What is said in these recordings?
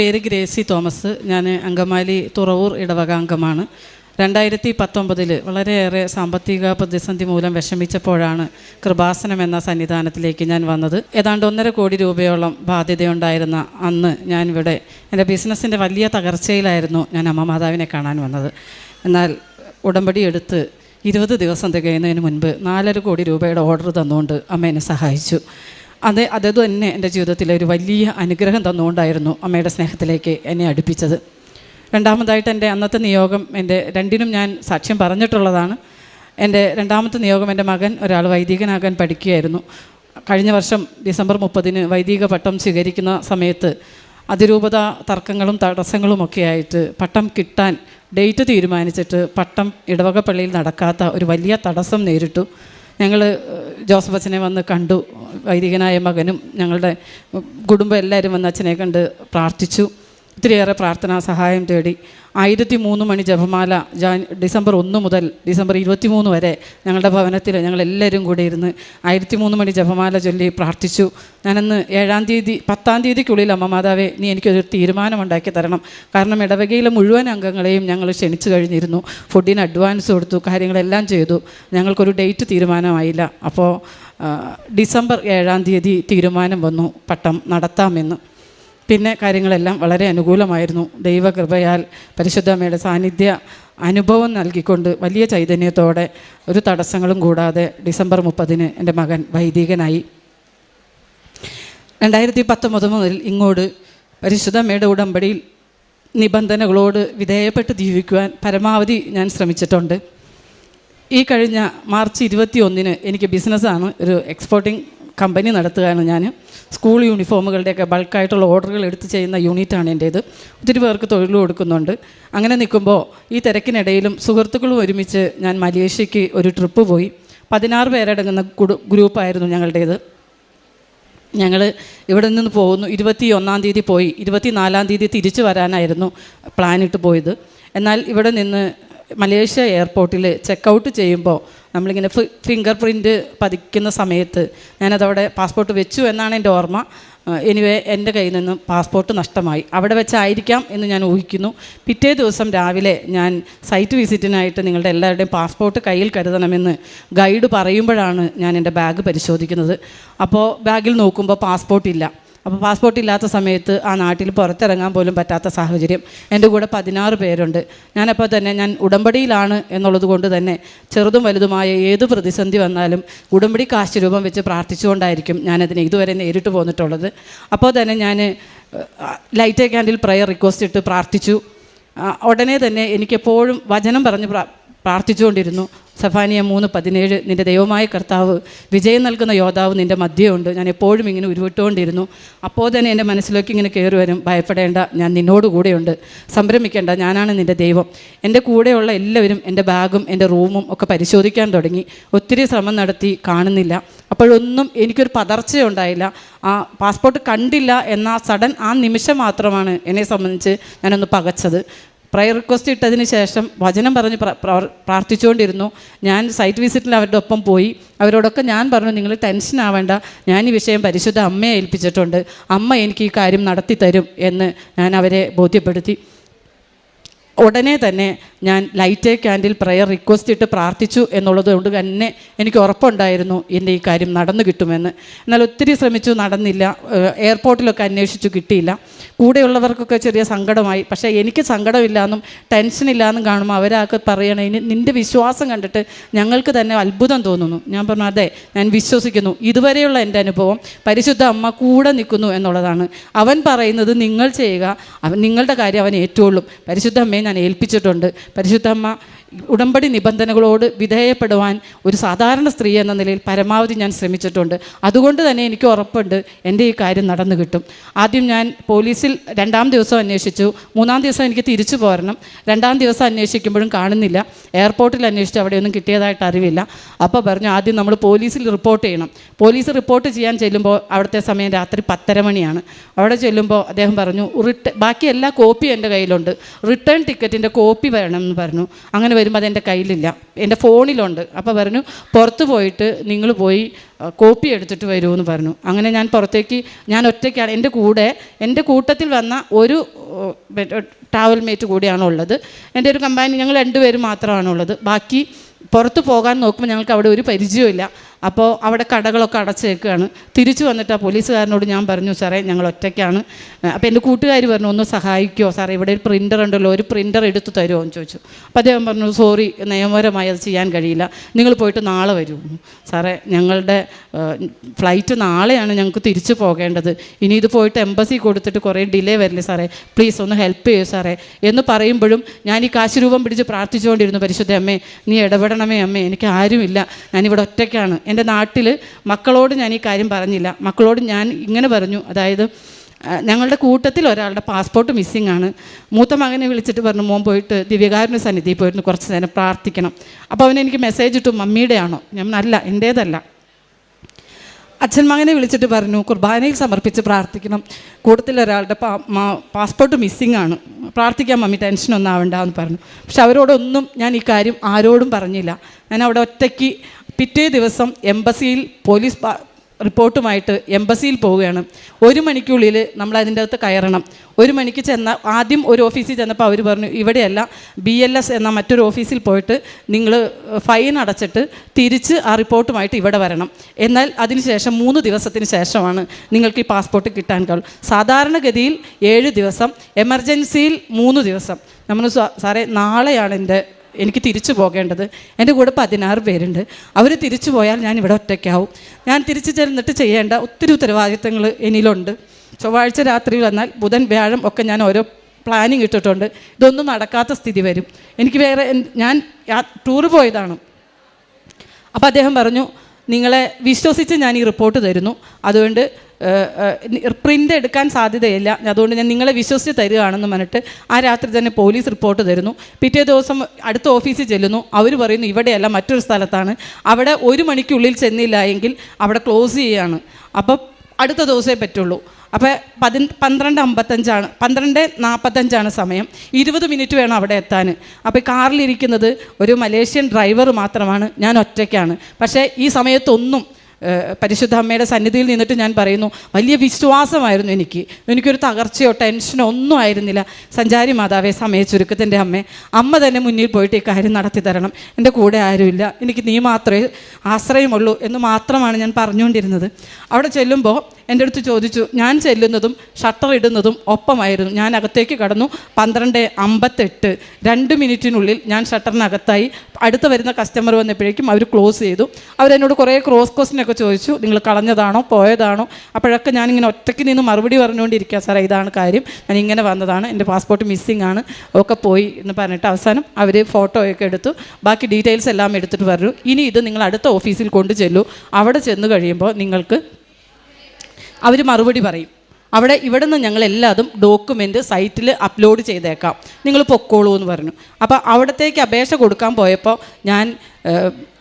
പേര് Gracy Thomas. ഞാൻ അങ്കമാലി തുറവൂർ ഇടവക അംഗമാണ്. രണ്ടായിരത്തി പത്തൊമ്പതിൽ വളരെയേറെ സാമ്പത്തിക പ്രതിസന്ധി മൂലം വിഷമിച്ചപ്പോഴാണ് കൃപാസനം എന്ന സന്നിധാനത്തിലേക്ക് ഞാൻ വന്നത്. ഏതാണ്ട് ഒന്നര കോടി രൂപയോളം ബാധ്യതയുണ്ടായിരുന്ന അന്ന് ഞാൻ ഇവിടെ എന്റെ ബിസിനസ്സിന്റെ വലിയ തകർച്ചയിലായിരുന്നു ഞാൻ അമ്മ മാതാവിനെ കാണാൻ വന്നത്. എന്നാൽ ഉടമ്പടി എടുത്ത് ഇരുപത് ദിവസം തികയുന്നതിന് മുൻപ് നാലര കോടി രൂപയുടെ ഓർഡർ തന്നുകൊണ്ട് അമ്മ എന്നെ സഹായിച്ചു. അത് അതത് തന്നെ എന്റെ ജീവിതത്തിലെ ഒരു വലിയ അനുഗ്രഹം തന്നുകൊണ്ടായിരുന്നു അമ്മയുടെ സ്നേഹത്തിലേക്ക് എന്നെ അടുപ്പിച്ചത്. രണ്ടാമതായിട്ട് എന്റെ അന്നത്തെ നിയോഗം എന്റെ രണ്ടിനും ഞാൻ സാക്ഷ്യം പറഞ്ഞിട്ടുള്ളതാണ്. എന്റെ രണ്ടാമത്തെ നിയോഗം എന്റെ മകൻ ഒരാൾ വൈദികനാകാൻ പഠിക്കുകയായിരുന്നു. കഴിഞ്ഞ വർഷം ഡിസംബർ മുപ്പതിന് വൈദിക പട്ടം സ്വീകരിക്കുന്ന സമയത്ത് അതിരൂപത തർക്കങ്ങളും തടസ്സങ്ങളും ഒക്കെ ആയിട്ട് പട്ടം കിട്ടാൻ ഡേറ്റ് തീരുമാനിച്ചിട്ട് പട്ടം ഇടവക പള്ളിയിൽ നടക്കാത്ത ഒരു വലിയ തടസ്സം നേരിട്ടു. ഞങ്ങൾ ജോസഫ് അച്ഛനെ വന്ന് കണ്ടു. വൈദികനായ മകനും ഞങ്ങളുടെ കുടുംബം എല്ലാവരും വന്ന് അച്ഛനെ കണ്ട് പ്രാർത്ഥിച്ചു. ഒത്തിരിയേറെ പ്രാർത്ഥനാ സഹായം തേടി ആയിരത്തി മൂന്ന് മണി ജപമാല ജാൻ ഡിസംബർ ഒന്ന് മുതൽ ഡിസംബർ ഇരുപത്തി മൂന്ന് വരെ ഞങ്ങളുടെ ഭവനത്തിൽ ഞങ്ങളെല്ലാവരും കൂടി ഇരുന്ന് ആയിരത്തി മൂന്ന് മണി ജപമാല ചൊല്ലി പ്രാർത്ഥിച്ചു. ഞാനന്ന് ഏഴാം തീയതി പത്താം തീയതിക്കുള്ളിൽ അമ്മ മാതാവേ നീ എനിക്കൊരു തീരുമാനമുണ്ടാക്കി തരണം. കാരണം ഇടവകയിലെ മുഴുവൻ അംഗങ്ങളെയും ഞങ്ങൾ ക്ഷണിച്ചു കഴിഞ്ഞിരുന്നു. ഫുഡിന് അഡ്വാൻസ് കൊടുത്തു കാര്യങ്ങളെല്ലാം ചെയ്തു. ഞങ്ങൾക്കൊരു ഡേറ്റ് തീരുമാനമായില്ല. അപ്പോൾ ഡിസംബർ ഏഴാം തീയതി തീരുമാനം വന്നു. പട്ടം നടത്താമെന്ന്. പിന്നെ കാര്യങ്ങളെല്ലാം വളരെ അനുകൂലമായിരുന്നു. ദൈവകൃപയാൽ പരിശുദ്ധമ്മയുടെ സാന്നിധ്യ അനുഭവം നൽകിക്കൊണ്ട് വലിയ ചൈതന്യത്തോടെ ഒരു തടസ്സങ്ങളും കൂടാതെ ഡിസംബർ മുപ്പതിന് എന്റെ മകൻ വൈദികനായി. രണ്ടായിരത്തി പത്തൊമ്പത് മുതൽ ഇങ്ങോട്ട് പരിശുദ്ധമ്മയുടെ ഉടമ്പടിയിൽ നിബന്ധനകളോട് വിധേയപ്പെട്ട് ജീവിക്കുവാൻ പരമാവധി ഞാൻ ശ്രമിച്ചിട്ടുണ്ട്. ഈ കഴിഞ്ഞ മാർച്ച് ഇരുപത്തി ഒന്നിന് എനിക്ക് ബിസിനസ്സാണ് ഒരു എക്സ്പോർട്ടിംഗ് കമ്പനി നടത്തുകയാണ് ഞാൻ. സ്കൂൾ യൂണിഫോമുകളുടെയൊക്കെ ബൾക്കായിട്ടുള്ള ഓർഡറുകൾ എടുത്ത് ചെയ്യുന്ന യൂണിറ്റാണ് എന്റേത്. ഒത്തിരി പേർക്ക് തൊഴിൽ കൊടുക്കുന്നുണ്ട്. അങ്ങനെ നിൽക്കുമ്പോൾ ഈ തിരക്കിനിടയിലും സുഹൃത്തുക്കളും ഒരുമിച്ച് ഞാൻ മലേഷ്യക്ക് ഒരു ട്രിപ്പ് പോയി. പതിനാറ് പേരടങ്ങുന്ന ഗ്രൂപ്പായിരുന്നു ഞങ്ങളുടേത്. ഞങ്ങൾ ഇവിടെ നിന്ന് പോകുന്നു. ഇരുപത്തി ഒന്നാം തീയതി പോയി. ഇരുപത്തി നാലാം തീയതി തിരിച്ചു വരാനായിരുന്നു പ്ലാനിട്ട് പോയത്. എന്നാൽ ഇവിടെ നിന്ന് മലേഷ്യ എയർപോർട്ടിൽ ചെക്ക് ഔട്ട് ചെയ്യുമ്പോൾ നമ്മളിങ്ങനെ ഫിംഗർ പ്രിന്റ് പതിക്കുന്ന സമയത്ത് ഞാനതവിടെ പാസ്പോർട്ട് വെച്ചു എന്നാണ് എന്റെ ഓർമ്മ. എനിവേ എന്റെ കയ്യിൽ നിന്ന് പാസ്പോർട്ട് നഷ്ടമായി. അവിടെ വെച്ചായിരിക്കാം എന്ന് ഞാൻ ഊഹിക്കുന്നു. പിറ്റേ ദിവസം രാവിലെ ഞാൻ സൈറ്റ് വിസിറ്റിനായിട്ട് നിങ്ങളുടെ എല്ലാവരുടെയും പാസ്പോർട്ട് കയ്യിൽ കരുതണമെന്ന് ഗൈഡ് പറയുമ്പോഴാണ് ഞാൻ എന്റെ ബാഗ് പരിശോധിക്കുന്നത്. അപ്പോൾ ബാഗിൽ നോക്കുമ്പോൾ പാസ്പോർട്ട് ഇല്ല അപ്പോൾ പാസ്പോർട്ട് ഇല്ലാത്ത സമയത്ത് ആ നാട്ടിൽ പുറത്തിറങ്ങാൻ പോലും പറ്റാത്ത സാഹചര്യം. എന്റെ കൂടെ പതിനാറ് പേരുണ്ട്. ഞാനപ്പോൾ തന്നെ ഞാൻ ഉടമ്പടിയിലാണ് എന്നുള്ളത് കൊണ്ട് തന്നെ ചെറുതും വലുതുമായ ഏത് പ്രതിസന്ധി വന്നാലും ഉടമ്പടി കാശ് രൂപം വെച്ച് പ്രാർത്ഥിച്ചുകൊണ്ടായിരിക്കും ഞാനതിനെ ഇതുവരെ നേരിട്ട് പോന്നിട്ടുള്ളത്. അപ്പോൾ തന്നെ ഞാൻ ലൈറ്റ് ക്യാൻഡിൽ പ്രയർ റിക്വസ്റ്റ് ഇട്ട് പ്രാർത്ഥിച്ചു. ഉടനെ തന്നെ എനിക്കെപ്പോഴും വചനം പറഞ്ഞ് പ്രാർത്ഥിച്ചുകൊണ്ടിരുന്നു. സഫാനിയ മൂന്ന് പതിനേഴ് നിന്റെ ദൈവമായ കർത്താവ് വിജയം നൽകുന്ന യോദ്ധാവ് നിന്റെ മധ്യമുണ്ട് ഞാൻ എപ്പോഴും ഇങ്ങനെ ഉരുവിട്ടുകൊണ്ടിരുന്നു. അപ്പോൾ തന്നെ എന്റെ മനസ്സിലേക്ക് ഇങ്ങനെ കയറി വരും. ഭയപ്പെടേണ്ട ഞാൻ നിന്നോട് കൂടെയുണ്ട്. സംരംഭിക്കേണ്ട ഞാനാണ് നിന്റെ ദൈവം. എന്റെ കൂടെയുള്ള എല്ലാവരും എന്റെ ബാഗും എന്റെ റൂമും ഒക്കെ പരിശോധിക്കാൻ തുടങ്ങി. ഒത്തിരി ശ്രമം നടത്തി കാണുന്നില്ല. അപ്പോഴൊന്നും എനിക്കൊരു പതർച്ചയുണ്ടായില്ല ആ പാസ്പോർട്ട് കണ്ടില്ല എന്ന സഡൻ ആ നിമിഷം മാത്രമാണ് എന്നെ സംബന്ധിച്ച് ഞാനൊന്ന് പകച്ചത്. പ്രയർ റിക്വസ്റ്റ് ഇട്ടതിന് ശേഷം വചനം പറഞ്ഞ് പ്രാർത്ഥിച്ചുകൊണ്ടിരുന്നു. ഞാൻ സൈറ്റ് വിസിറ്റിൽ അവരുടെ ഒപ്പം പോയി. അവരോടൊക്കെ ഞാൻ പറഞ്ഞു നിങ്ങൾ ടെൻഷൻ ആവേണ്ട. ഞാൻ ഈ വിഷയം പരിശുദ്ധ അമ്മയെ ഏൽപ്പിച്ചിട്ടുണ്ട്. അമ്മ എനിക്ക് ഈ കാര്യം നടത്തി തരും എന്ന് ഞാൻ അവരെ ബോധ്യപ്പെടുത്തി. ഉടനെ തന്നെ ഞാൻ ലൈറ്റ് ക്യാൻഡിൽ പ്രയർ റിക്വസ്റ്റ് ഇട്ട് പ്രാർത്ഥിച്ചു എന്നുള്ളത് കൊണ്ട് തന്നെ എനിക്ക് ഉറപ്പുണ്ടായിരുന്നു എന്റെ ഈ കാര്യം നടന്നു കിട്ടുമെന്ന്. എന്നാൽ ഒത്തിരി ശ്രമിച്ചു നടന്നില്ല എയർപോർട്ടിലൊക്കെ അന്വേഷിച്ചു കിട്ടിയില്ല. കൂടെയുള്ളവർക്കൊക്കെ ചെറിയ സങ്കടമായി. പക്ഷേ എനിക്ക് സങ്കടമില്ലാന്നും ടെൻഷനില്ലാന്നും കാണുമ്പോൾ അവരൊക്കെ പറയണേ ഇനി നിന്റെ വിശ്വാസം കണ്ടിട്ട് ഞങ്ങൾക്ക് തന്നെ അത്ഭുതം തോന്നുന്നു. ഞാൻ പറഞ്ഞു അതെ ഞാൻ വിശ്വസിക്കുന്നു. ഇതുവരെയുള്ള എന്റെ അനുഭവം പരിശുദ്ധ അമ്മ കൂടെ നിൽക്കുന്നു എന്നുള്ളതാണ്. അവൻ പറയുന്നത് നിങ്ങൾ ചെയ്യുക നിങ്ങളുടെ കാര്യം അവൻ ഏറ്റുകൊള്ളും. പരിശുദ്ധ അമ്മയെ ഞാൻ ഏൽപ്പിച്ചിട്ടുണ്ട്. പരിശുദ്ധ അമ്മ ഉടമ്പടി നിബന്ധനകളോട് വിധേയപ്പെടുവാൻ ഒരു സാധാരണ സ്ത്രീ എന്ന നിലയിൽ പരമാവധി ഞാൻ ശ്രമിച്ചിട്ടുണ്ട്. അതുകൊണ്ട് തന്നെ എനിക്ക് ഉറപ്പുണ്ട് എന്റെ ഈ കാര്യം നടന്നു കിട്ടും. ആദ്യം ഞാൻ പോലീസിൽ രണ്ടാം ദിവസം അന്വേഷിച്ചു. മൂന്നാം ദിവസം എനിക്ക് തിരിച്ചു പോരണം. രണ്ടാം ദിവസം അന്വേഷിക്കുമ്പോഴും കാണുന്നില്ല. എയർപോർട്ടിൽ അന്വേഷിച്ചു അവിടെയൊന്നും കിട്ടിയതായിട്ട് അറിവില്ല. അപ്പോൾ പറഞ്ഞു ആദ്യം നമ്മൾ പോലീസിൽ റിപ്പോർട്ട് ചെയ്യണം. പോലീസ് റിപ്പോർട്ട് ചെയ്യാൻ ചെല്ലുമ്പോൾ അവിടുത്തെ സമയം രാത്രി പത്തര മണിയാണ്. അവിടെ ചെല്ലുമ്പോൾ അദ്ദേഹം പറഞ്ഞു റിട്ടേൺ ബാക്കി എല്ലാ കോപ്പി എന്റെ കയ്യിലുണ്ട്. റിട്ടേൺ ടിക്കറ്റിന്റെ കോപ്പി വേണം എന്ന് പറഞ്ഞു. അങ്ങനെ വരുമ്പോൾ അതെന്റെ കയ്യിലില്ല. എന്റെ ഫോണിലുണ്ട്. അപ്പോൾ പറഞ്ഞു പുറത്ത് പോയിട്ട് നിങ്ങൾ പോയി കോപ്പി എടുത്തിട്ട് വരുമെന്ന് പറഞ്ഞു. അങ്ങനെ ഞാൻ പുറത്തേക്ക് ഞാൻ ഒറ്റയ്ക്കാണ്. എന്റെ കൂടെ എന്റെ കൂട്ടത്തിൽ വന്ന ഒരു ട്രാവൽ മേറ്റ് കൂടിയാണ് ഉള്ളത്. എന്റെ ഒരു കമ്പാനി ഞങ്ങൾ രണ്ടുപേരും മാത്രമാണ് ഉള്ളത്. ബാക്കി പുറത്ത് പോകാൻ നോക്കുമ്പോൾ ഞങ്ങൾക്ക് അവിടെ ഒരു പരിചയമില്ല അപ്പോൾ അവിടെ കടകളൊക്കെ അടച്ചേക്കുകയാണ് തിരിച്ചു വന്നിട്ട് ആ പോലീസുകാരനോട് ഞാൻ പറഞ്ഞു സാറേ ഞങ്ങൾ ഒറ്റയ്ക്കാണ്. അപ്പോൾ എന്റെ കൂട്ടുകാർ പറഞ്ഞു ഒന്ന് സഹായിക്കുമോ സാറേ ഇവിടെ ഒരു പ്രിന്റർ ഉണ്ടല്ലോ ഒരു പ്രിന്റർ എടുത്ത് തരുമോ? എന്ന് ചോദിച്ചു. അപ്പോൾ അദ്ദേഹം പറഞ്ഞു സോറി നിയമപരമായി അത് ചെയ്യാൻ കഴിയില്ല. നിങ്ങൾ പോയിട്ട് നാളെ വരൂ. സാറേ ഞങ്ങളുടെ ഫ്ലൈറ്റ് നാളെയാണ് ഞങ്ങൾക്ക് തിരിച്ചു പോകേണ്ടത്. ഇനി ഇത് പോയിട്ട് എംബസി കൊടുത്തിട്ട് കുറേ ഡിലേ വരില്ലേ സാറേ? പ്ലീസ് ഒന്ന് ഹെൽപ്പ് ചെയ്യൂ സാറേ. എന്ന് പറയുമ്പോഴും ഞാൻ ഈ കാശ് രൂപം പിടിച്ച് പ്രാർത്ഥിച്ചുകൊണ്ടിരുന്നു പരിശുദ്ധ അമ്മേ നീ ഇടപെടണമേ അമ്മേ എനിക്ക് ആരുമില്ല. ഞാനിവിടെ ഒറ്റയ്ക്കാണ്. എന്റെ നാട്ടിൽ മക്കളോട് ഞാൻ ഈ കാര്യം പറഞ്ഞില്ല. മക്കളോട് ഞാൻ ഇങ്ങനെ പറഞ്ഞു. അതായത് ഞങ്ങളുടെ കൂട്ടത്തിൽ ഒരാളുടെ പാസ്പോർട്ട് മിസ്സിംഗ് ആണ്. മൂത്ത മകനെ വിളിച്ചിട്ട് പറഞ്ഞു മോൻ പോയിട്ട് ദിവ്യകാരുണ്യ സന്നിധിയിൽ പോയിരുന്നു കുറച്ച് നേരം പ്രാർത്ഥിക്കണം. അപ്പോൾ അവനെനിക്ക് മെസ്സേജ് ഇട്ടു മമ്മിയുടെ ആണോ ഞാൻ അല്ല എന്റേതല്ല അച്ഛൻ മകനെ വിളിച്ചിട്ട് പറഞ്ഞു കുർബാനയിൽ സമർപ്പിച്ച് പ്രാർത്ഥിക്കണം. കൂട്ടത്തിൽ ഒരാളുടെ പാസ്പോർട്ട് മിസ്സിംഗ് ആണ്. പ്രാർത്ഥിക്കാൻ മമ്മി ടെൻഷനൊന്നും ആവണ്ട എന്ന് പറഞ്ഞു. പക്ഷെ അവരോടൊന്നും ഞാൻ ഈ കാര്യം ആരോടും പറഞ്ഞില്ല. ഞാൻ അവിടെ ഒറ്റയ്ക്ക് പിറ്റേ ദിവസം എംബസിയിൽ പോലീസ് റിപ്പോർട്ടുമായിട്ട് എംബസിയിൽ പോവുകയാണ്. ഒരു മണിക്കുള്ളിൽ നമ്മൾ അതിന്റെ അകത്ത് കയറണം. ഒരു മണിക്ക് ചെന്ന ആദ്യം ഒരു ഓഫീസിൽ ചെന്നപ്പോൾ അവർ പറഞ്ഞു ഇവിടെയല്ല ബി എൽ എസ് എന്ന മറ്റൊരു ഓഫീസിൽ പോയിട്ട് നിങ്ങൾ ഫൈൻ അടച്ചിട്ട് തിരിച്ച് ആ റിപ്പോർട്ടുമായിട്ട് ഇവിടെ വരണം. എന്നാൽ അതിനുശേഷം മൂന്ന് ദിവസത്തിന് ശേഷമാണ് നിങ്ങൾക്ക് ഈ പാസ്പോർട്ട് കിട്ടാൻ കഴിയും സാധാരണഗതിയിൽ ഏഴ് ദിവസം എമർജൻസിയിൽ മൂന്ന് ദിവസം. നമ്മൾ സാറേ നാളെയാണ് എന്റെ എനിക്ക് തിരിച്ചു പോകേണ്ടത്. എന്റെ കൂടെ പതിനാറ് പേരുണ്ട്. അവർ തിരിച്ചു പോയാൽ ഞാൻ ഇവിടെ ഒറ്റയ്ക്കാവും. ഞാൻ തിരിച്ചു ചെന്നിട്ട് ചെയ്യേണ്ട ഒത്തിരി ഉത്തരവാദിത്തങ്ങൾ എനിലുണ്ട് ചൊവ്വാഴ്ച രാത്രി വന്നാൽ ബുധൻ വ്യാഴം ഒക്കെ ഞാൻ ഓരോ പ്ലാനിങ് ഇട്ടിട്ടുണ്ട്. ഇതൊന്നും നടക്കാത്ത സ്ഥിതി വരും. എനിക്ക് വേറെ ഞാൻ ടൂറ് പോയതാണ്. അപ്പോൾ അദ്ദേഹം പറഞ്ഞു നിങ്ങളെ വിശ്വസിച്ച് ഞാൻ ഈ റിപ്പോർട്ട് തരുന്നു. അതുകൊണ്ട് പ്രിന്റ് എടുക്കാൻ സാധ്യതയില്ല. അതുകൊണ്ട് ഞാൻ നിങ്ങളെ വിശ്വസിച്ച് തരികയാണെന്ന് പറഞ്ഞിട്ട് ആ രാത്രി തന്നെ പോലീസ് റിപ്പോർട്ട് തരുന്നു. പിറ്റേ ദിവസം അടുത്ത ഓഫീസിൽ ചെല്ലുന്നു. അവർ പറയുന്നു ഇവിടെയല്ല മറ്റൊരു സ്ഥലത്താണ്. അവിടെ ഒരു മണിക്കുള്ളിൽ ചെന്നില്ല എങ്കിൽ അവിടെ ക്ലോസ് ചെയ്യുകയാണ് അപ്പോൾ അടുത്ത ദിവസമേ പറ്റുള്ളൂ. അപ്പോൾ പതി പന്ത്രണ്ട് അമ്പത്തഞ്ചാണ് പന്ത്രണ്ട് നാൽപ്പത്തഞ്ചാണ് സമയം. ഇരുപത് മിനിറ്റ് വേണം അവിടെ എത്താൻ. അപ്പോൾ കാറിലിരിക്കുന്നത് ഒരു മലേഷ്യൻ ഡ്രൈവർ മാത്രമാണ്. ഞാൻ ഒറ്റയ്ക്കാണ്. പക്ഷേ ഈ സമയത്തൊന്നും പരിശുദ്ധ അമ്മയുടെ സന്നിധിയിൽ നിന്നിട്ട് ഞാൻ പറയുന്നു വലിയ വിശ്വാസമായിരുന്നു എനിക്ക്. എനിക്കൊരു തകർച്ചയോ ടെൻഷനോ ഒന്നും ആയിരുന്നില്ല. സഞ്ചാരി മാതാവേ സമയ ചുരുക്കത്തിന്റെ അമ്മ അമ്മ തന്നെ മുന്നിൽ പോയിട്ട് ഈ കാര്യം നടത്തി തരണം. എന്റെ കൂടെ ആരുമില്ല. എനിക്ക് നീ മാത്രമേ ആശ്രയമുള്ളൂ എന്ന് മാത്രമാണ് ഞാൻ പറഞ്ഞുകൊണ്ടിരുന്നത്. അവിടെ ചെല്ലുമ്പോൾ എന്റെ അടുത്ത് ചോദിച്ചു ഞാൻ ചെല്ലുന്നതും ഷട്ടർ ഇടുന്നതും ഒപ്പമായിരുന്നു. ഞാൻ അകത്തേക്ക് കടന്നു. പന്ത്രണ്ട് അമ്പത്തെട്ട്. രണ്ട് മിനിറ്റിനുള്ളിൽ ഞാൻ ഷട്ടറിനകത്തായി അടുത്ത് വരുന്ന കസ്റ്റമർ വന്നപ്പോഴേക്കും അവർ ക്ലോസ് ചെയ്തു. അവരെന്നോട് കുറേ ക്രോസ് ക്വസ്റ്റിനൊക്കെ ചോദിച്ചു. നിങ്ങൾ കളഞ്ഞതാണോ? പോയതാണോ? അപ്പോഴൊക്കെ ഞാനിങ്ങനെ ഒറ്റയ്ക്ക് നിന്ന് മറുപടി പറഞ്ഞുകൊണ്ടിരിക്കുക സാറേ ഇതാണ് കാര്യം. ഞാൻ ഇങ്ങനെ വന്നതാണ്. എന്റെ പാസ്പോർട്ട് മിസ്സിംഗ് ആണ്. ഒക്കെ പോയി എന്ന് പറഞ്ഞിട്ട് അവസാനം അവർ ഫോട്ടോയൊക്കെ എടുത്തു. ബാക്കി ഡീറ്റെയിൽസ് എല്ലാം എടുത്തിട്ട് പറഞ്ഞു ഇനി ഇത് നിങ്ങൾ അടുത്ത ഓഫീസിൽ കൊണ്ടു ചെല്ലൂ. അവിടെ ചെന്ന് കഴിയുമ്പോൾ നിങ്ങൾക്ക് അവർ മറുപടി പറയും. അവിടെ ഇവിടെ നിന്ന് ഞങ്ങൾ എല്ലാതും ഡോക്യുമെന്റ് സൈറ്റിൽ അപ്ലോഡ് ചെയ്തേക്കാം. നിങ്ങൾ പൊക്കോളൂ എന്ന് പറഞ്ഞു. അപ്പോൾ അവിടത്തേക്ക് അപേക്ഷ കൊടുക്കാൻ പോയപ്പോൾ ഞാൻ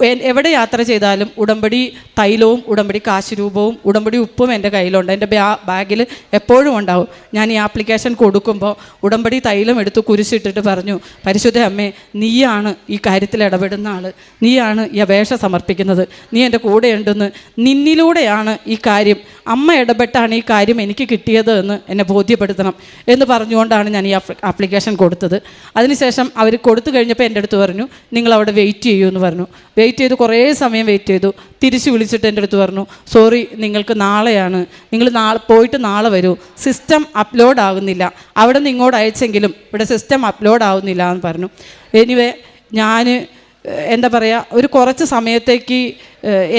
എവിടെ യാത്ര ചെയ്താലും ഉടമ്പടി തൈലവും ഉടമ്പടി കാശുരൂപവും ഉടമ്പടി ഉപ്പും എന്റെ കയ്യിലുണ്ട്. എന്റെ ബാ ബാഗിൽ എപ്പോഴും ഉണ്ടാവും. ഞാൻ ഈ ആപ്ലിക്കേഷൻ കൊടുക്കുമ്പോൾ ഉടമ്പടി തൈലം എടുത്ത് കുരിശിട്ടിട്ട് പറഞ്ഞു പരിശുദ്ധ അമ്മേ നീയാണ് ഈ കാര്യത്തിൽ ഇടപെടുന്ന ആൾ നീയാണ് ഈ അപേക്ഷ സമർപ്പിക്കുന്നത്. നീ എന്റെ കൂടെയുണ്ടെന്ന്. നിന്നിലൂടെയാണ് ഈ കാര്യം. അമ്മ ഇടപെട്ടാണ് ഈ കാര്യം എനിക്ക് കിട്ടിയത് എന്ന് എന്നെ ബോധ്യപ്പെടുത്തണം. എന്ന് പറഞ്ഞുകൊണ്ടാണ് ഞാൻ ഈ ആപ്ലിക്കേഷൻ കൊടുത്തത്. അതിനുശേഷം അവർ കൊടുത്തു കഴിഞ്ഞപ്പോൾ എന്റെ അടുത്ത് പറഞ്ഞു നിങ്ങൾ അവിടെ വെയിറ്റ് ചെയ്യൂ എന്ന് പറഞ്ഞു വെയിറ്റ് ചെയ്ത് കുറേ സമയം വെയിറ്റ് ചെയ്തു. തിരിച്ച് വിളിച്ചിട്ട് എന്റെ അടുത്ത് പറഞ്ഞു സോറി നിങ്ങൾക്ക് നാളെയാണ്. നിങ്ങൾ നാളെ പോയിട്ട് നാളെ വരൂ. സിസ്റ്റം അപ്ലോഡ് ആകുന്നില്ല അവിടെ നിന്ന് ഇങ്ങോട്ട് അയച്ചെങ്കിലും ഇവിടെ സിസ്റ്റം അപ്ലോഡ് ആവുന്നില്ല എന്ന് പറഞ്ഞു. എനിവേ ഞാൻ എന്താ പറയുക ഒരു കുറച്ച് സമയത്തേക്ക്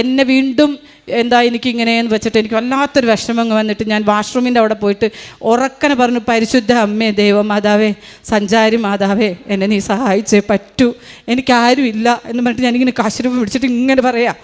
എന്നെ വീണ്ടും എന്താ എനിക്ക് എനിക്കിങ്ങനെയെന്ന് വെച്ചിട്ട് എനിക്ക് വല്ലാത്തൊരു വിഷമം വന്നിട്ട് ഞാൻ വാഷ്റൂമിന്റെ അവിടെ പോയിട്ട് ഉറക്കനെ പറഞ്ഞു പരിശുദ്ധ അമ്മേ ദൈവമാതാവേ സഞ്ചാരി മാതാവേ എന്നെ നീ സഹായിച്ചേ പറ്റൂ. എനിക്കാരും ഇല്ല എന്ന് പറഞ്ഞിട്ട് ഞാനിങ്ങനെ കാശുരൂപം പിടിച്ചിട്ട് ഇങ്ങനെ പറയാം.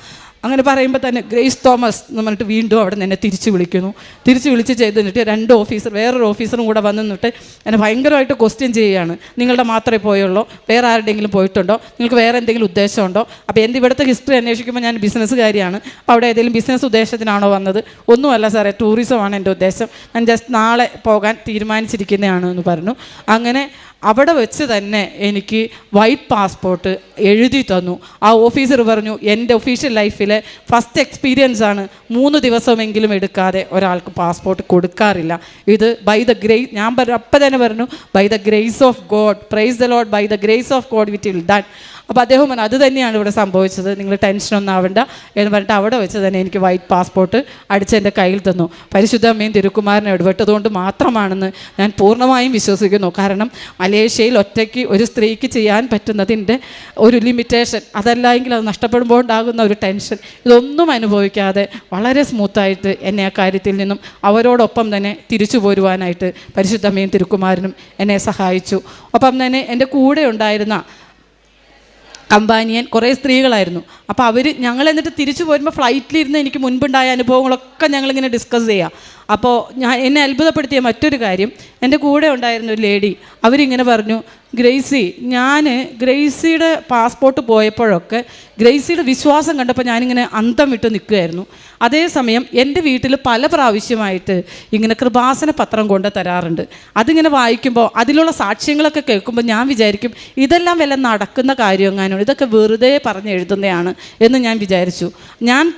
അങ്ങനെ പറയുമ്പോൾ തന്നെ ഗ്രേസ് തോമസ് എന്ന് പറഞ്ഞിട്ട് വീണ്ടും അവിടെ നിന്ന് എന്നെ തിരിച്ച് വിളിക്കുന്നു. തിരിച്ച് വിളിച്ച് ചെയ്ത് നിന്നിട്ട് രണ്ട് ഓഫീസർ വേറൊരു ഓഫീസറും കൂടെ വന്ന് നിന്നിട്ട് എന്നെ ഭയങ്കരമായിട്ട് ക്വസ്റ്റ്യൻ ചെയ്യുകയാണ്. നിങ്ങളുടെ മാത്രമേ പോയുള്ളൂ. വേറെ ആരുടെയെങ്കിലും പോയിട്ടുണ്ടോ? നിങ്ങൾക്ക് വേറെ എന്തെങ്കിലും ഉദ്ദേശമുണ്ടോ? അപ്പോൾ എന്റെ ഇവിടുത്തെ ഹിസ്റ്ററി അന്വേഷിക്കുമ്പോൾ ഞാൻ ബിസിനസ്സുകാരിയാണ് അപ്പോൾ അവിടെ ഏതെങ്കിലും ബിസിനസ് ഉദ്ദേശത്തിനാണോ വന്നത്? ഒന്നുമല്ല സാറേ ടൂറിസമാണ് എന്റെ ഉദ്ദേശം. ഞാൻ ജസ്റ്റ് നാളെ പോകാൻ തീരുമാനിച്ചിരിക്കുന്നതാണ് എന്ന് പറഞ്ഞു. അങ്ങനെ അവിടെ വെച്ച് തന്നെ എനിക്ക് വൈറ്റ് പാസ്പോർട്ട് എഴുതി തന്നു. ആ ഓഫീസർ പറഞ്ഞു എന്റെ ഒഫീഷ്യൽ ലൈഫിലെ ഫസ്റ്റ് എക്സ്പീരിയൻസ് ആണ് മൂന്ന് ദിവസമെങ്കിലും എടുക്കാതെ ഒരാൾക്ക് പാസ്പോർട്ട് കൊടുക്കാറില്ല. ഇത് ബൈ ദ ഗ്രേസ് ഞാൻ അപ്പം തന്നെ പറഞ്ഞു by the grace of God praise the Lord by the grace of God it will done അപ്പോൾ അദ്ദേഹം പറഞ്ഞു അത് തന്നെയാണ് ഇവിടെ സംഭവിച്ചത്. നിങ്ങൾ ടെൻഷനൊന്നും ആവണ്ട. എന്ന് പറഞ്ഞിട്ട് അവിടെ വെച്ച് തന്നെ എനിക്ക് വൈറ്റ് പാസ്പോർട്ട് അടിച്ച് എന്റെ കയ്യിൽ തന്നു. പരിശുദ്ധ അമ്മയും തിരുക്കുമാരനെ ഇടപെട്ടതുകൊണ്ട് മാത്രമാണെന്ന് ഞാൻ പൂർണമായും വിശ്വസിക്കുന്നു. കാരണം മലേഷ്യയിൽ ഒറ്റയ്ക്ക് ഒരു സ്ത്രീക്ക് ചെയ്യാൻ പറ്റുന്നതിന്റെ ഒരു ലിമിറ്റേഷൻ അതല്ല എങ്കിൽ അത് നഷ്ടപ്പെടുമ്പോൾ ഉണ്ടാകുന്ന ഒരു ടെൻഷൻ ഇതൊന്നും അനുഭവിക്കാതെ വളരെ സ്മൂത്തായിട്ട് എന്നെ ആ കാര്യത്തിൽ നിന്നും അവരോടൊപ്പം തന്നെ തിരിച്ചു പോരുവാനായിട്ട് പരിശുദ്ധമ്മയും തിരുക്കുമാരനും എന്നെ സഹായിച്ചു. ഒപ്പം തന്നെ എന്റെ കൂടെ ഉണ്ടായിരുന്ന കമ്പാനിയൻ കുറേ സ്ത്രീകളായിരുന്നു. അപ്പോൾ അവർ ഞങ്ങൾ എന്നിട്ട് തിരിച്ചു പോരുമ്പോൾ ഫ്ലൈറ്റിലിരുന്ന് എനിക്ക് മുൻപുണ്ടായ അനുഭവങ്ങളൊക്കെ ഞങ്ങളിങ്ങനെ ഡിസ്കസ് ചെയ്യാം. അപ്പോൾ ഞാൻ എന്നെ അത്ഭുതപ്പെടുത്തിയ മറ്റൊരു കാര്യം എന്റെ കൂടെ ഉണ്ടായിരുന്ന ഒരു ലേഡി അവരിങ്ങനെ പറഞ്ഞു ഗ്രേസി ഞാൻ ഗ്രേസിയുടെ പാസ്പോർട്ട് പോയപ്പോഴൊക്കെ ഗ്രേസിയുടെ വിശ്വാസം കണ്ടപ്പോൾ ഞാനിങ്ങനെ അന്തം വിട്ട് നിൽക്കുകയായിരുന്നു. അതേസമയം എന്റെ വീട്ടിൽ പല പ്രാവശ്യമായിട്ട് ഇങ്ങനെ കൃപാസന പത്രം കൊണ്ട് തരാറുണ്ട്. അതിങ്ങനെ വായിക്കുമ്പോൾ അതിലുള്ള സാക്ഷ്യങ്ങളൊക്കെ കേൾക്കുമ്പോൾ ഞാൻ വിചാരിക്കും ഇതെല്ലാം വല്ല നടക്കുന്ന കാര്യമെങ്ങാനും ഇതൊക്കെ വെറുതെ പറഞ്ഞ് എഴുതുന്നതാണ് എന്ന് ഞാൻ വിചാരിച്ചു. ഞാൻ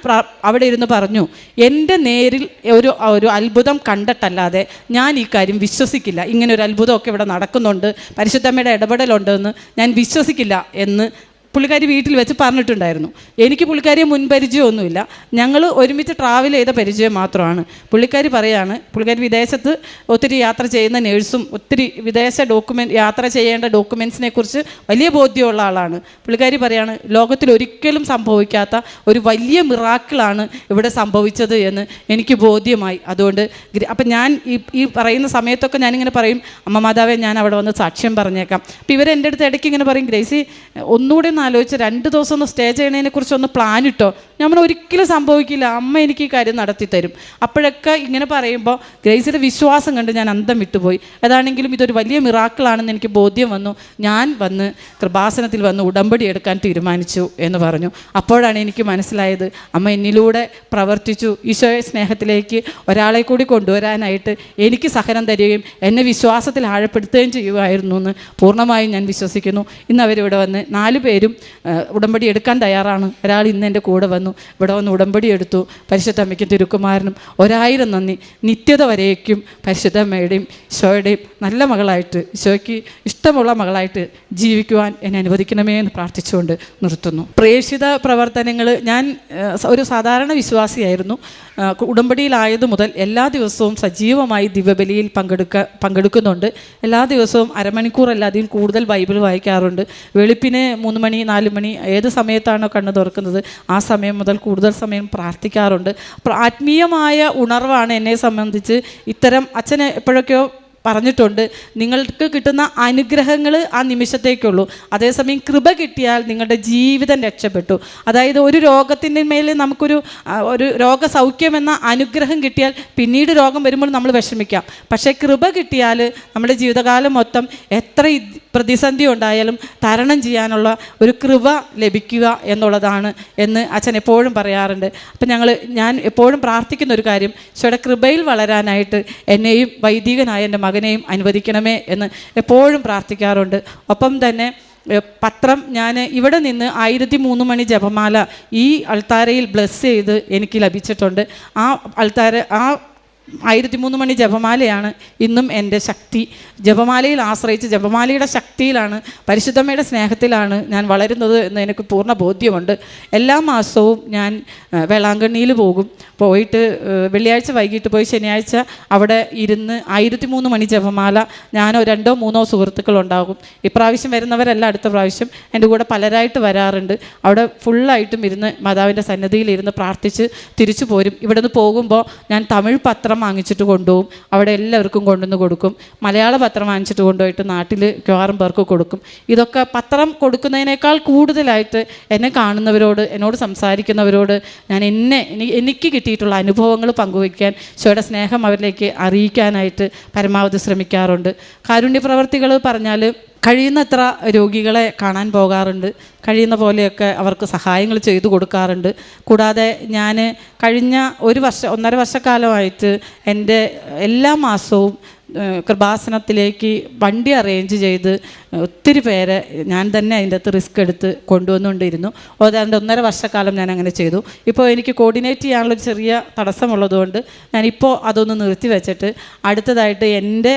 അവിടെ ഇരുന്ന് പറഞ്ഞു എന്റെ നേരിൽ ഒരു ഒരു അത്ഭുതം കണ്ടിട്ടല്ലാതെ ഞാൻ ഈ കാര്യം വിശ്വസിക്കില്ല. ഇങ്ങനെ ഒരു അത്ഭുതമൊക്കെ ഇവിടെ നടക്കുന്നുണ്ട്. പരിശുദ്ധമ്മയുടെ ഇടപെടലുണ്ടെന്ന് ഞാൻ വിശ്വസിക്കില്ല എന്ന് പുള്ളിക്കാരി വീട്ടിൽ വെച്ച് പറഞ്ഞിട്ടുണ്ടായിരുന്നു. എനിക്ക് പുള്ളിക്കാരിയെ മുൻപരിചയമൊന്നുമില്ല ഞങ്ങൾ ഒരുമിച്ച് ട്രാവൽ ചെയ്ത പരിചയം മാത്രമാണ്. പുള്ളിക്കാരി പറയാണ് പുള്ളിക്കാരി വിദേശത്ത് ഒത്തിരി യാത്ര ചെയ്യുന്ന നേഴ്സും ഒത്തിരി വിദേശ ഡോക്യുമെന്റ് യാത്ര ചെയ്യേണ്ട ഡോക്യുമെൻസിനെ കുറിച്ച് വലിയ ബോധ്യമുള്ള ആളാണ്. പുള്ളിക്കാരി പറയാണ് ലോകത്തിൽ ഒരിക്കലും സംഭവിക്കാത്ത ഒരു വലിയ മിറാക്കിളാണ് ഇവിടെ സംഭവിച്ചത് എന്ന് എനിക്ക് ബോധ്യമായി. അതുകൊണ്ട് അപ്പം ഞാൻ ഈ ഈ പറയുന്ന സമയത്തൊക്കെ ഞാനിങ്ങനെ പറയും അമ്മ മാതാവേ ഞാൻ അവിടെ വന്ന് സാക്ഷ്യം പറഞ്ഞേക്കാം. അപ്പം ഇവരെ എന്റെ അടുത്ത് ഇടയ്ക്ക് ഇങ്ങനെ പറയും ഗ്രേസി ഒന്നുകൂടി ഒന്ന് ആലോചിച്ച് രണ്ട് ദിവസം ഒന്ന് സ്റ്റേ ചെയ്യണതിനെ കുറിച്ച് ഒന്ന് പ്ലാൻ ഇട്ടോ. ഞമ്മൾ ഒരിക്കലും സംഭവിക്കില്ല. അമ്മ എനിക്ക് ഈ കാര്യം നടത്തി തരും. അപ്പോഴൊക്കെ ഇങ്ങനെ പറയുമ്പോൾ ഗ്രേസിയുടെ വിശ്വാസം കണ്ട് ഞാൻ അന്തം വിട്ടുപോയി. അതാണെങ്കിലും ഇതൊരു വലിയ മിറാക്കിളാണെന്ന് എനിക്ക് ബോധ്യം വന്നു. ഞാൻ വന്ന് കൃപാസനത്തിൽ വന്ന് ഉടമ്പടി എടുക്കാൻ തീരുമാനിച്ചു എന്ന് പറഞ്ഞു. അപ്പോഴാണ് എനിക്ക് മനസ്സിലായത് അമ്മ എന്നിലൂടെ പ്രവർത്തിച്ചു. ഈശോയെ സ്നേഹത്തിലേക്ക് ഒരാളെ കൂടി കൊണ്ടുവരാനായിട്ട് എനിക്ക് സഹനം തരികയും എന്നെ വിശ്വാസത്തിൽ ആഴപ്പെടുത്തുകയും ചെയ്യുമായിരുന്നു എന്ന് പൂർണമായും ഞാൻ വിശ്വസിക്കുന്നു. ഇന്ന് അവരിവിടെ വന്ന് നാല് പേരും ആ, ഉടമ്പടി എടുക്കാൻ തയ്യാറാണ്. ഒരാൾ ഇന്ന് എന്റെ കൂടെ വന്നു. ഇവിടെ വന്ന് ഉടമ്പടി എടുത്തു. പരിശുദ്ധ അമ്മയ്ക്കും തിരുക്കുമാരനും ഒരായിരം നന്ദി. നിത്യത വരേക്കും പരിശുദ്ധ അമ്മയുടെയും ഈശോയുടെയും നല്ല മകളായിട്ട് ഈശോയ്ക്ക് ഇഷ്ടമുള്ള മകളായിട്ട് ജീവിക്കുവാൻ എന്നെ അനുവദിക്കണമേ എന്ന് പ്രാർത്ഥിച്ചുകൊണ്ട് നിർത്തുന്നു. പ്രേക്ഷിത പ്രവർത്തനങ്ങൾ ഞാൻ ഒരു സാധാരണ വിശ്വാസിയായിരുന്നു. ഉടമ്പടിയിലായത് മുതൽ എല്ലാ ദിവസവും സജീവമായി ദിവ്യബലിയിൽ പങ്കെടുക്ക പങ്കെടുക്കുന്നുണ്ട്. എല്ലാ ദിവസവും അരമണിക്കൂർ അല്ലാതെയും കൂടുതൽ ബൈബിൾ വായിക്കാറുണ്ട്. വെളുപ്പിന് മൂന്ന് മണി നാല് മണി ഏത് സമയത്താണോ കണ്ണ് തുറക്കുന്നത് ആ സമയം മുതൽ കൂടുതൽ സമയം പ്രാർത്ഥിക്കാറുണ്ട്. ആത്മീയമായ ഉണർവാണ് എന്നെ സംബന്ധിച്ച് ഇത്തരം അച്ഛനെ എപ്പോഴൊക്കെയോ പറഞ്ഞിട്ടുണ്ട്. നിങ്ങൾക്ക് കിട്ടുന്ന അനുഗ്രഹങ്ങൾ ആ നിമിഷത്തേക്കുള്ളൂ. അതേസമയം കൃപ കിട്ടിയാൽ നിങ്ങളുടെ ജീവിതം രക്ഷപ്പെട്ടു. അതായത് ഒരു രോഗത്തിന്റെ മേൽ നമുക്കൊരു ഒരു രോഗസൗഖ്യം എന്ന അനുഗ്രഹം കിട്ടിയാൽ പിന്നീട് രോഗം വരുമ്പോൾ നമ്മൾ വിഷമിക്കാം. പക്ഷേ കൃപ കിട്ടിയാൽ നമ്മുടെ ജീവിതകാലം മൊത്തം എത്ര പ്രതിസന്ധി ഉണ്ടായാലും തരണം ചെയ്യാനുള്ള ഒരു കൃപ ലഭിക്കുക എന്നുള്ളതാണ് എന്ന് അച്ഛൻ എപ്പോഴും പറയാറുണ്ട്. അപ്പം ഞങ്ങൾ ഞാൻ എപ്പോഴും പ്രാർത്ഥിക്കുന്ന ഒരു കാര്യം ഈശോയുടെ കൃപയിൽ വളരാനായിട്ട് എന്നെയും വൈദികനായ എന്റെ മകനെയും അനുവദിക്കണമേ എന്ന് എപ്പോഴും പ്രാർത്ഥിക്കാറുണ്ട്. ഒപ്പം തന്നെ പത്രം ഞാൻ ഇവിടെ നിന്ന് ആയിരത്തി മൂന്ന് മണി ജപമാല ഈ അൾത്താരയിൽ ബ്ലസ് ചെയ്ത് എനിക്ക് ലഭിച്ചിട്ടുണ്ട്. ആ അൾത്താര ആ ആയിരത്തി മൂന്ന് മണി ജപമാലയാണ് ഇന്നും എന്റെ ശക്തി. ജപമാലയിൽ ആശ്രയിച്ച് ജപമാലയുടെ ശക്തിയിലാണ് പരിശുദ്ധമ്മയുടെ സ്നേഹത്തിലാണ് ഞാൻ വളരുന്നത് എന്ന് എനിക്ക് പൂർണ ബോധ്യമുണ്ട്. എല്ലാ മാസവും ഞാൻ വേളാങ്കണ്ണിയിൽ പോകും. പോയിട്ട് വെള്ളിയാഴ്ച വൈകിട്ട് പോയി ശനിയാഴ്ച അവിടെ ഇരുന്ന് ആയിരത്തി മൂന്ന് മണി ജപമാല ഞാനോ രണ്ടോ മൂന്നോ സുഹൃത്തുക്കളുണ്ടാകും. ഇപ്രാവശ്യം വരുന്നവരല്ല അടുത്ത പ്രാവശ്യം എന്റെ കൂടെ പലരായിട്ട് വരാറുണ്ട്. അവിടെ ഫുള്ളായിട്ടും ഇരുന്ന് മാതാവിന്റെ സന്നദ്ധിയിൽ ഇരുന്ന് പ്രാർത്ഥിച്ച് തിരിച്ചു പോരും. ഇവിടെ നിന്ന് പോകുമ്പോൾ ഞാൻ തമിഴ് പത്രം വാങ്ങിച്ചിട്ട് കൊണ്ടുപോകും. അവിടെ എല്ലാവർക്കും കൊണ്ടുവന്ന് കൊടുക്കും. മലയാള പത്രം വാങ്ങിച്ചിട്ട് കൊണ്ടുപോയിട്ട് നാട്ടിൽ മിക്കവാറും പേർക്ക് കൊടുക്കും. ഇതൊക്കെ പത്രം കൊടുക്കുന്നതിനേക്കാൾ കൂടുതലായിട്ട് എന്നെ കാണുന്നവരോട് എന്നോട് സംസാരിക്കുന്നവരോട് ഞാൻ എന്നെ എനിക്ക് കിട്ടിയിട്ടുള്ള അനുഭവങ്ങൾ പങ്കുവയ്ക്കാൻ ശിവയുടെ സ്നേഹം അവരിലേക്ക് അറിയിക്കാനായിട്ട് പരമാവധി ശ്രമിക്കാറുണ്ട്. കാരുണ്യ പ്രവർത്തികൾ പറഞ്ഞാൽ കഴിയുന്നത്ര രോഗികളെ കാണാൻ പോകാറുണ്ട്. കഴിയുന്ന പോലെയൊക്കെ അവർക്ക് സഹായങ്ങൾ ചെയ്തു കൊടുക്കാറുണ്ട്. കൂടാതെ ഞാൻ കഴിഞ്ഞ ഒരു വർഷം ഒന്നര വർഷക്കാലമായിട്ട് എന്റെ എല്ലാ മാസവും കൃപാസനത്തിലേക്ക് വണ്ടി അറേഞ്ച് ചെയ്ത് ഒത്തിരി പേരെ ഞാൻ തന്നെ അതിന്റെ അകത്ത് റിസ്ക് എടുത്ത് കൊണ്ടുവന്നുകൊണ്ടിരുന്നു. ഏതാണ്ട് ഒന്നര വർഷക്കാലം ഞാൻ അങ്ങനെ ചെയ്തു. ഇപ്പോൾ എനിക്ക് കോർഡിനേറ്റ് ചെയ്യാനുള്ളൊരു ചെറിയ തടസ്സമുള്ളതുകൊണ്ട് ഞാനിപ്പോൾ അതൊന്ന് നിർത്തി വെച്ചിട്ട് അടുത്തതായിട്ട് എന്റെ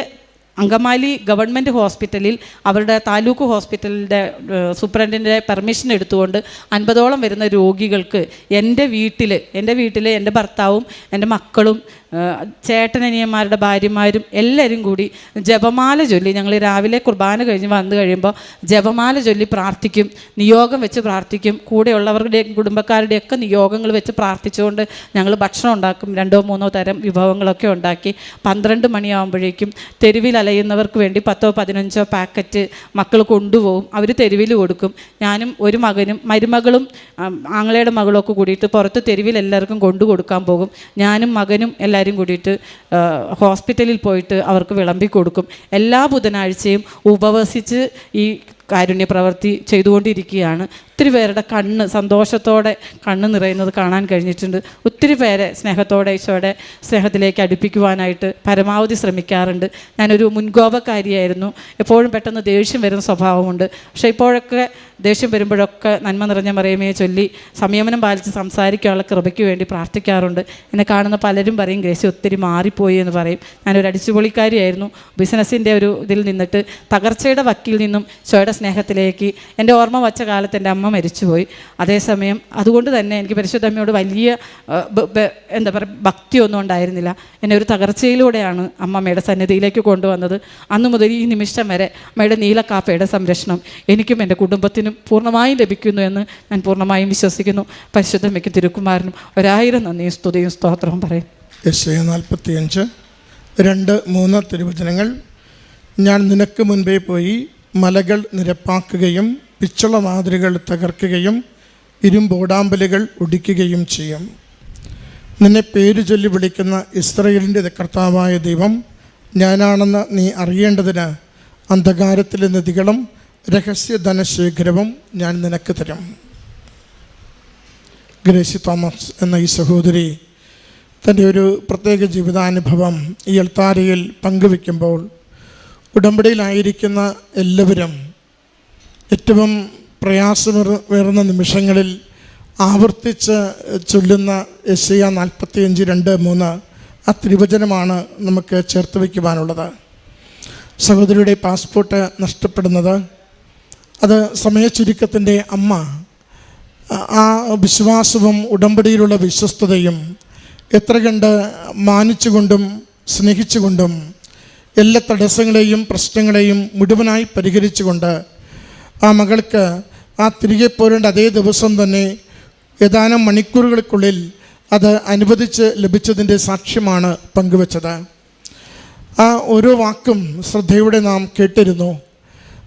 അങ്കമാലി ഗവൺമെന്റ് ഹോസ്പിറ്റലിൽ അവരുടെ താലൂക്ക് ഹോസ്പിറ്റലിന്റെ സൂപ്രണ്ടിന്റെ പെർമിഷൻ എടുത്തുകൊണ്ട് അൻപതോളം വരുന്ന രോഗികൾക്ക് എന്റെ വീട്ടിൽ എന്റെ വീട്ടിൽ എന്റെ ഭർത്താവും എന്റെ മക്കളും ചേട്ടനനിയന്മാരുടെ ഭാര്യമാരും എല്ലാവരും കൂടി ജപമാല ചൊല്ലി. ഞങ്ങൾ രാവിലെ കുർബാന കഴിഞ്ഞ് വന്നു കഴിയുമ്പോൾ ജപമാല ചൊല്ലി പ്രാർത്ഥിക്കും. നിയോഗം വെച്ച് പ്രാർത്ഥിക്കും. കൂടെയുള്ളവരുടെയും കുടുംബക്കാരുടെയൊക്കെ നിയോഗങ്ങൾ വെച്ച് പ്രാർത്ഥിച്ചുകൊണ്ട് ഞങ്ങൾ ഭക്ഷണം ഉണ്ടാക്കും. രണ്ടോ മൂന്നോ തരം വിഭവങ്ങളൊക്കെ ഉണ്ടാക്കി. പന്ത്രണ്ട് മണിയാകുമ്പോഴേക്കും തെരുവിൽ അലയുന്നവർക്ക് വേണ്ടി പത്തോ പതിനഞ്ചോ പാക്കറ്റ് മക്കൾ കൊണ്ടുപോകും. അവർ തെരുവിൽ കൊടുക്കും. ഞാനും ഒരു മകനും മരുമകളും ആങ്ങളയുടെ മകളും ഒക്കെ കൂടിയിട്ട് പുറത്ത് തെരുവിൽ എല്ലാവർക്കും കൊണ്ടു കൊടുക്കാൻ പോകും. ഞാനും മകനും എല്ലാവരും കൂടിയിട്ട് ആ, ഹോസ്പിറ്റലിൽ പോയിട്ട് അവർക്ക് വിളമ്പി കൊടുക്കും. എല്ലാ ബുധനാഴ്ചയും ഉപവസിച്ച് ഈ കാരുണ്യ പ്രവൃത്തി ചെയ്തുകൊണ്ടിരിക്കുകയാണ്. ഒത്തിരി പേരുടെ കണ്ണ് സന്തോഷത്തോടെ കണ്ണ് നിറയുന്നത് കാണാൻ കഴിഞ്ഞിട്ടുണ്ട്. ഒത്തിരി പേരെ സ്നേഹത്തോടെ ഈശോയുടെ സ്നേഹത്തിലേക്ക് അടുപ്പിക്കുവാനായിട്ട് പരമാവധി ശ്രമിക്കാറുണ്ട്. ഞാനൊരു മുൻകോപക്കാരിയായിരുന്നു. എപ്പോഴും പെട്ടെന്ന് ദേഷ്യം വരുന്ന സ്വഭാവമുണ്ട്. പക്ഷേ ഇപ്പോഴൊക്കെ ദേഷ്യം വരുമ്പോഴൊക്കെ നന്മ നിറഞ്ഞ മറിയമയെ ചൊല്ലി സംയമനം പാലിച്ച് സംസാരിക്കാനുള്ള കൃപയ്ക്ക് വേണ്ടി പ്രാർത്ഥിക്കാറുണ്ട്. എന്നെ കാണുന്ന പലരും പറയും ഗ്രേസി ഒത്തിരി മാറിപ്പോയി എന്ന് പറയും. ഞാനൊരു അടിച്ചുപൊളിക്കാരിയായിരുന്നു. ബിസിനസ്സിന്റെ ഒരു ഇതിൽ നിന്നിട്ട് തകർച്ചയുടെ വക്കിൽ നിന്നും ചോയുടെ സ്നേഹത്തിലേക്ക് എന്റെ ഓർമ്മ വച്ച കാലത്ത് എന്റെ അമ്മ മരിച്ചുപോയി. അതേസമയം അതുകൊണ്ട് തന്നെ എനിക്ക് പരിശുദ്ധമ്മയോട് വലിയ എന്താ പറയുക ഭക്തിയൊന്നും ഉണ്ടായിരുന്നില്ല. എന്നെ ഒരു തകർച്ചയിലൂടെയാണ് അമ്മമ്മയുടെ സന്നിധിയിലേക്ക് കൊണ്ടുവന്നത്. അന്നു മുതൽ ഈ നിമിഷം വരെ അമ്മയുടെ നീലക്കാപ്പയുടെ സംരക്ഷണം എനിക്കും എന്റെ കുടുംബത്തിനും പൂർണമായും ലഭിക്കുന്നു എന്ന് ഞാൻ പൂർണമായും വിശ്വസിക്കുന്നു. പരിശുദ്ധമ്മയ്ക്ക് തിരുക്കുമാരനും ഒരായിരം നന്ദിയും സ്തുതിയും സ്തോത്രവും പറയും. നാൽപ്പത്തിയഞ്ച്. രണ്ട് മൂന്ന് തിരുവചനങ്ങൾ. ഞാൻ നിനക്ക് മുൻപേ പോയി മലകൾ നിരപ്പാക്കുകയും പിച്ചള മാതിരികൾ തകർക്കുകയും ഇരുമ്പോടാമ്പലുകൾ ഒടിക്കുകയും ചെയ്യും. നിന്നെ പേര് ചൊല്ലി വിളിക്കുന്ന ഇസ്രയേലിന്റെ കർത്താവായ ദൈവം ഞാനാണെന്ന് നീ അറിയേണ്ടതിന് അന്ധകാരത്തിലെ നദികളും രഹസ്യ ധനശേഖരവും ഞാൻ നിനക്ക് തരും. ഗ്രേസി തോമസ് എന്ന ഈ സഹോദരി തന്റെ ഒരു പ്രത്യേക ജീവിതാനുഭവം ഈ എൽത്താരയിൽ പങ്കുവെക്കുമ്പോൾ ഉടമ്പടിയിലായിരിക്കുന്ന എല്ലാവരും ഏറ്റവും പ്രയാസമേറുന്ന നിമിഷങ്ങളിൽ ആവർത്തിച്ച് ചൊല്ലുന്ന എസ് നാൽപ്പത്തിയഞ്ച് രണ്ട് മൂന്ന് ആ തിരുവചനമാണ് നമുക്ക് ചേർത്ത് വയ്ക്കുവാനുള്ളത്. സഹോദരിയുടെ പാസ്പോർട്ട് നഷ്ടപ്പെടുന്നത്. അത് സമയച്ചുരുക്കത്തിന്റെ അമ്മ ആ വിശ്വാസവും ഉടമ്പടിയിലുള്ള വിശ്വസ്തതയും എത്ര കണ്ട് മാനിച്ചുകൊണ്ടും സ്നേഹിച്ചുകൊണ്ടും എല്ലാ തടസ്സങ്ങളെയും പ്രശ്നങ്ങളെയും മുഴുവനായി പരിഹരിച്ചുകൊണ്ട് ആ മകൾക്ക് ആ തിരികെ പോരേണ്ട അതേ ദിവസം തന്നെ ഏതാനും മണിക്കൂറുകൾക്കുള്ളിൽ അത് അനുവദിച്ച് ലഭിച്ചതിന്റെ സാക്ഷ്യമാണ് പങ്കുവച്ചത്. ആ ഓരോ വാക്കും ശ്രദ്ധയോടെ നാം കേട്ടിരുന്നു.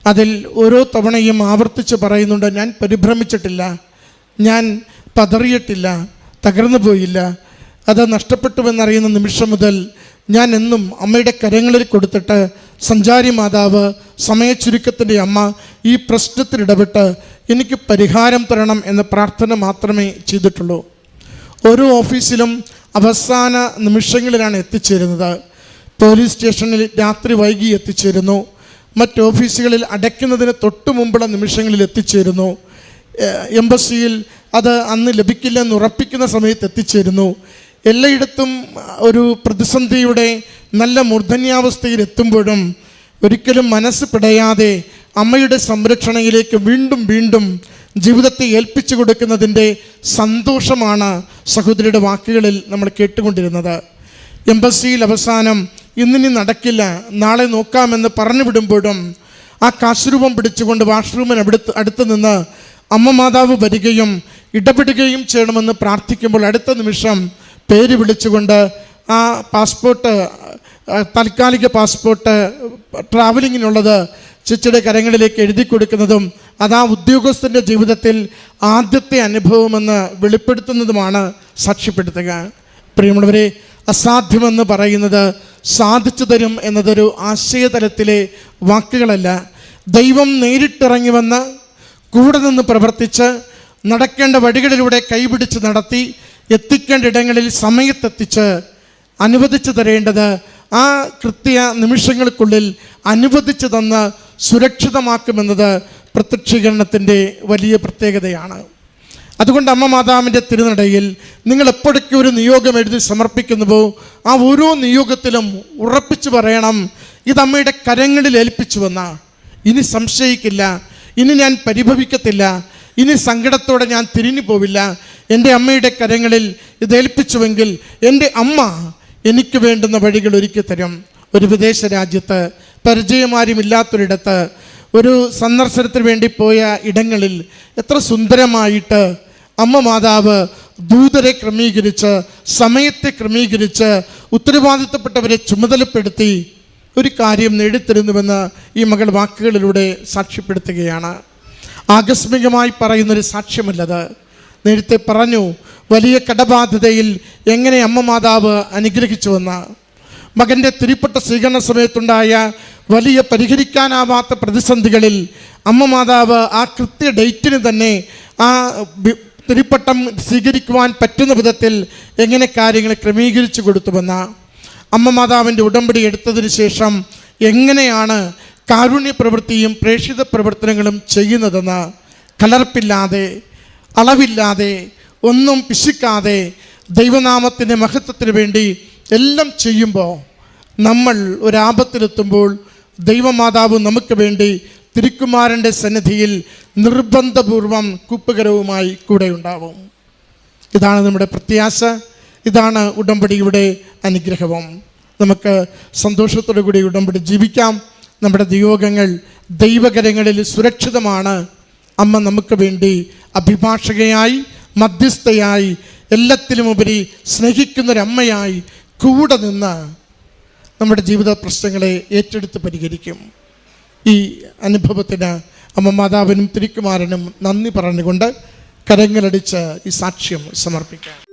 അതിൽ ഓരോ തവണയും ആവർത്തിച്ച് പറയുന്നുണ്ട് ഞാൻ പരിഭ്രമിച്ചിട്ടില്ല ഞാൻ പതറിയിട്ടില്ല തകർന്നു പോയില്ല അത് നഷ്ടപ്പെട്ടുവെന്നറിയുന്ന നിമിഷം മുതൽ ഞാൻ എന്നും അമ്മയുടെ കരങ്ങളിൽ കൊടുത്തിട്ട് സഞ്ചാരി മാതാവ് സമയച്ചുരുക്കത്തിന്റെ അമ്മ ഈ പ്രശ്നത്തിൽ ഇടപെട്ട് എനിക്ക് പരിഹാരം തരണം എന്ന പ്രാർത്ഥന മാത്രമേ ചെയ്തിട്ടുള്ളൂ. ഓരോ ഓഫീസിലും അവസാന നിമിഷങ്ങളിലാണ് എത്തിച്ചേരുന്നത്. പോലീസ് സ്റ്റേഷനിൽ രാത്രി വൈകി എത്തിച്ചേരുന്നു. മറ്റ് ഓഫീസുകളിൽ അടയ്ക്കുന്നതിന് തൊട്ടു മുമ്പുള്ള നിമിഷങ്ങളിൽ എത്തിച്ചേരുന്നു. എംബസിയിൽ അത് അന്ന് ലഭിക്കില്ലെന്ന് ഉറപ്പിക്കുന്ന സമയത്ത് എത്തിച്ചേരുന്നു. എല്ലായിടത്തും ഒരു പ്രതിസന്ധിയുടെ നല്ല മൂർധന്യാവസ്ഥയിൽ എത്തുമ്പോഴും ഒരിക്കലും മനസ്സ് പിടയാതെ അമ്മയുടെ സംരക്ഷണയിലേക്ക് വീണ്ടും വീണ്ടും ജീവിതത്തെ ഏൽപ്പിച്ചു കൊടുക്കുന്നതിന്റെ സന്തോഷമാണ് സഹോദരിയുടെ വാക്കുകളിൽ നമ്മൾ കേട്ടുകൊണ്ടിരുന്നത്. എംബസിയിൽ അവസാനം ഇന്നിനി നടക്കില്ല നാളെ നോക്കാമെന്ന് പറഞ്ഞു വിടുമ്പോഴും ആ കാശുരൂപം പിടിച്ചുകൊണ്ട് വാഷ്റൂമിന് അടുത്ത് അടുത്ത് നിന്ന് അമ്മ മാതാവ് വരികയും ഇടപെടുകയും ചെയ്യണമെന്ന് പ്രാർത്ഥിക്കുമ്പോൾ അടുത്ത നിമിഷം പേര് വിളിച്ചുകൊണ്ട് ആ പാസ്പോർട്ട് താൽക്കാലിക പാസ്പോർട്ട് ട്രാവലിങ്ങിനുള്ളത് ചേച്ചിയുടെ കരങ്ങളിലേക്ക് എഴുതി കൊടുക്കുന്നതും അത് ആ ഉദ്യോഗസ്ഥന്റെ ജീവിതത്തിൽ ആദ്യത്തെ അനുഭവമെന്ന് വെളിപ്പെടുത്തുന്നതുമാണ് സാക്ഷ്യപ്പെടുത്തുക. പ്രിയമുള്ളവരെ അസാധ്യമെന്ന് പറയുന്നത് സാധിച്ചു തരും എന്നതൊരു ആശയതലത്തിലെ വാക്കുകളല്ല. ദൈവം നേരിട്ടിറങ്ങി വന്ന് കൂടെ നിന്ന് പ്രവർത്തിച്ച് നടക്കേണ്ട വഴികളിലൂടെ കൈപിടിച്ച് നടത്തി എത്തിക്കേണ്ട ഇടങ്ങളിൽ സമയത്തെത്തിച്ച് അനുവദിച്ചു തരേണ്ടത് ആ കൃത്യ നിമിഷങ്ങൾക്കുള്ളിൽ അനുവദിച്ചു തന്ന് സുരക്ഷിതമാക്കുമെന്നത് പ്രത്യക്ഷീകരണത്തിന്റെ വലിയ പ്രത്യേകതയാണ്. അതുകൊണ്ട് അമ്മ മാതാവിന്റെ തിരുനടയിൽ നിങ്ങൾ എപ്പോഴൊക്കെ ഒരു നിയോഗം എഴുതി സമർപ്പിക്കുന്നുവോ ആ ഓരോ നിയോഗത്തിലും ഉറപ്പിച്ചു പറയണം ഇത് അമ്മയുടെ കരങ്ങളിൽ ഏൽപ്പിച്ചുവെന്ന. ഇനി സംശയിക്കില്ല ഇനി ഞാൻ പരിഭവിക്കത്തില്ല ഇനി സങ്കടത്തോടെ ഞാൻ തിരിഞ്ഞു പോവില്ല. എന്റെ അമ്മയുടെ കരങ്ങളിൽ ഇത് ഏൽപ്പിച്ചുവെങ്കിൽ എന്റെ അമ്മ എനിക്ക് വേണ്ടുന്ന വഴികൾ ഒരുക്കി തരും ഒരു വിദേശ രാജ്യത്ത് പരിചയമാരുമില്ലാത്തൊരിടത്ത് ഒരു സന്ദർശനത്തിന് വേണ്ടി പോയ ഇടങ്ങളിൽ എത്ര സുന്ദരമായിട്ട് അമ്മ മാതാവ് ദൂതരെ ക്രമീകരിച്ച് സമയത്തെ ക്രമീകരിച്ച് ഉത്തരവാദിത്തപ്പെട്ടവരെ ചുമതലപ്പെടുത്തി ഒരു കാര്യം നേടിത്തരുന്നുവെന്ന് ഈ മകൾ വാക്കുകളിലൂടെ സാക്ഷ്യപ്പെടുത്തുകയാണ്. ആകസ്മികമായി പറയുന്നൊരു സാക്ഷ്യമല്ലത്. നേരത്തെ പറഞ്ഞു വലിയ കടബാധ്യതയിൽ എങ്ങനെ അമ്മ മാതാവ് അനുഗ്രഹിച്ചുവെന്ന്. മകന്റെ തിരിപ്പെട്ട സ്വീകരണ സമയത്തുണ്ടായ വലിയ പരിഹരിക്കാനാവാത്ത പ്രതിസന്ധികളിൽ അമ്മ മാതാവ് ആ കൃത്യ ഡേറ്റിന് തന്നെ ആ തിരിപ്പട്ടം സ്വീകരിക്കുവാൻ പറ്റുന്ന വിധത്തിൽ എങ്ങനെ കാര്യങ്ങൾ ക്രമീകരിച്ചു കൊടുത്തുവെന്ന അമ്മ മാതാവിന്റെ ഉടമ്പടി എടുത്തതിന് ശേഷം എങ്ങനെയാണ് കാരുണ്യ പ്രവൃത്തിയും പ്രേക്ഷിത പ്രവർത്തനങ്ങളും ചെയ്യുന്നതെന്ന് കലർപ്പില്ലാതെ അളവില്ലാതെ ഒന്നും പിശിക്കാതെ ദൈവനാമത്തിന്റെ മഹത്വത്തിന് വേണ്ടി എല്ലാം ചെയ്യുമ്പോൾ നമ്മൾ ഒരാപത്തിലെത്തുമ്പോൾ ദൈവമാതാവ് നമുക്ക് വേണ്ടി തിരുക്കുമാരന്റെ സന്നിധിയിൽ നിർബന്ധപൂർവം കുപ്പുകരവുമായി കൂടെ ഉണ്ടാവും. ഇതാണ് നമ്മുടെ പ്രത്യാശ. ഇതാണ് ഉടമ്പടിയുടെ അനുഗ്രഹവും. നമുക്ക് സന്തോഷത്തോടു കൂടി ഉടമ്പടി ജീവിക്കാം. നമ്മുടെ നിയോഗങ്ങൾ ദൈവകരങ്ങളിൽ സുരക്ഷിതമാണ്. അമ്മ നമുക്ക് വേണ്ടി അഭിഭാഷകയായി മധ്യസ്ഥയായി എല്ലാത്തിലുമുപരി സ്നേഹിക്കുന്നൊരമ്മയായി കൂടെ നിന്ന് നമ്മുടെ ജീവിത പ്രശ്നങ്ങളെ ഏറ്റെടുത്ത് പരിഹരിക്കും. ഈ അനുഭവത്തിന് അമ്മ മാതാവിനും തിരിക്കുമാരനും നന്ദി പറഞ്ഞുകൊണ്ട് കരങ്ങളടിച്ച് ഈ സാക്ഷ്യം സമർപ്പിക്കാം.